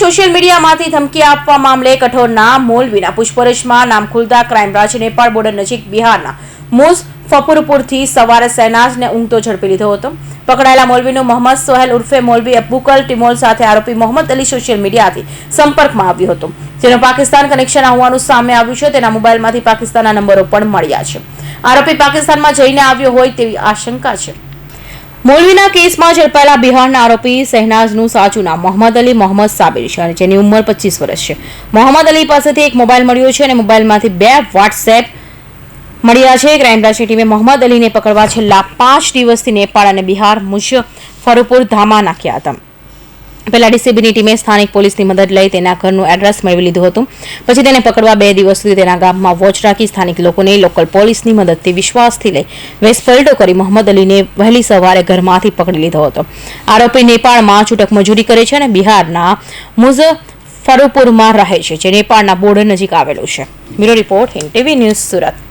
Social મીડિયામાંથી ધમકી આપવા મામલે કઠોરના મોલવીના પૂછપરછમાં નામ ખુલતા ક્રાઇમ બ્રાન્ચે નેપાળ બોર્ડર નજીક બિહારના મુઝ ફપુરપુરથી સવારે સહેનાજને ઊંઘતો ઝડપી લીધો હતો. પકડાયેલા મોલવીનું મોહમ્મદ સોહેલ ઉર્ફે મોલવી અબ્બુકલ ટિમોલ સાથે આરોપી મોહમ્મદ અલી સોશિયલ મીડિયાથી સંપર્કમાં આવ્યો હતો. જેનો પાકિસ્તાન કનેક્શન હોવાનું સામે આવ્યું છે, તેના મોબાઈલમાંથી પાકિસ્તાનના નંબરો પણ મળ્યા છે. આરોપી પાકિસ્તાનમાં જઈને આવ્યો હોય તેવી આશંકા છે. મોલવીના કેસમાં ઝડપાયેલા બિહારના આરોપી શહેનાઝનું સાચું નામ મોહમ્મદ અલી મોહમ્મદ સાબિર છે અને જેની ઉંમર પચીસ વર્ષ છે. મોહમ્મદ અલી પાસેથી એક મોબાઈલ મળ્યો છે અને મોબાઈલમાંથી બે વોટ્સએપ મળ્યા છે. ક્રાઇમ બ્રાન્ચની ટીમે મોહમ્મદ અલીને પકડવા છેલ્લા પાંચ દિવસથી નેપાળ અને બિહાર મુઝફ્ફરપુર ધામા નાખ્યા હતા. પહેલા ડીસીબીની ટીમે સ્થાનિક પોલીસની મદદ લઈ તેના ઘરનું એડ્રેસ મેળવી લીધું હતું. પછી તેને પકડવા બે દિવસ સુધી તેના ગામમાં વોચ રાખી સ્થાનિક લોકોને લોકલ પોલીસની મદદથી વિશ્વાસથી લઈ વેસપલટો કરી મોહમ્મદ અલીને વહેલી સવારે ઘરમાંથી પકડી લીધો હતો. આરોપી નેપાળમાં છૂટક મજૂરી કરે છે અને બિહારના મુઝફ્ફરપુરમાં રહે છે, જે નેપાળના બોર્ડર નજીક આવેલું છે. Bureau report Hind TV news Surat.